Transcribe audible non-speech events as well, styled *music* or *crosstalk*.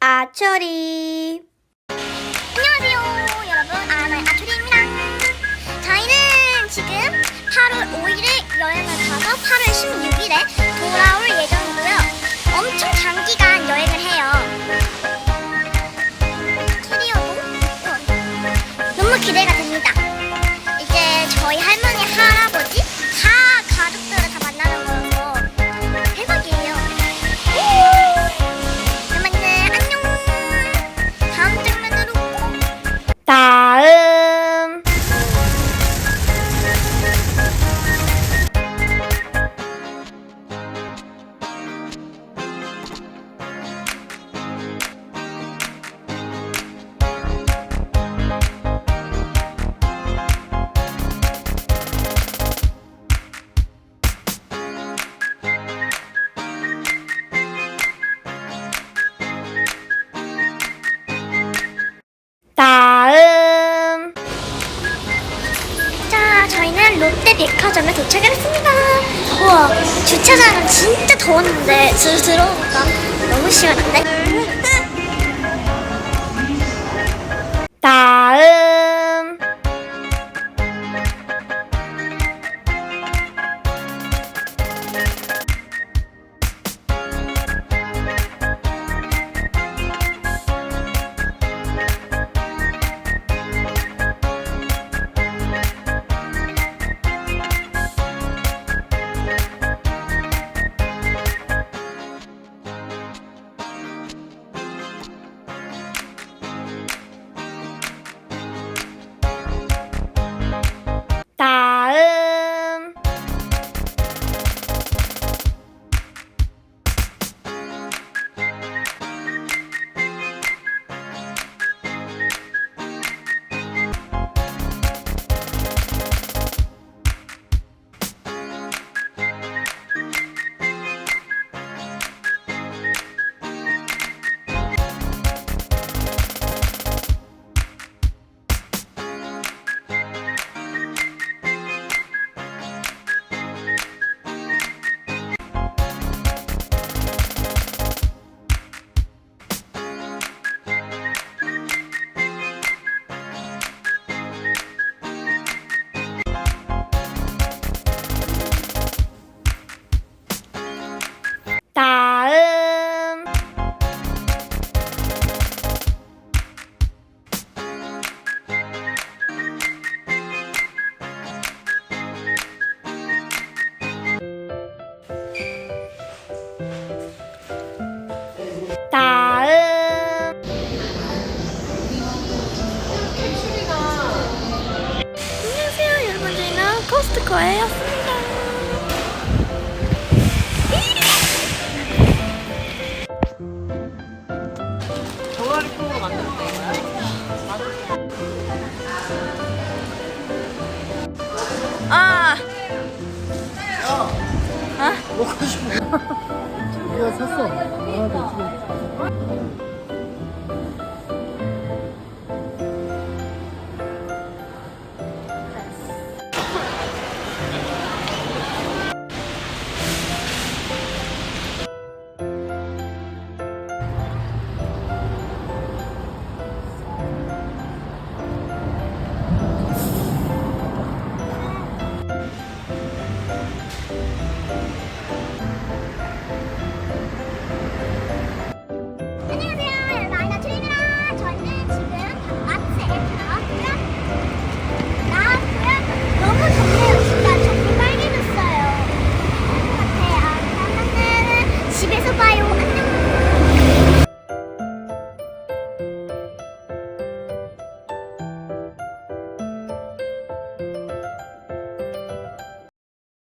아처리 저희는 롯데 백화점에 도착을 했습니다. 우와, 주차장은 진짜 더웠는데 들- 들어오니까 너무 시원한데? 저희는 코스트코에 왔습니다. 종아리 통으로 만들면 되나요? 아 먹고 싶어. *laughs* 우리가 샀어. 하나 더 주고.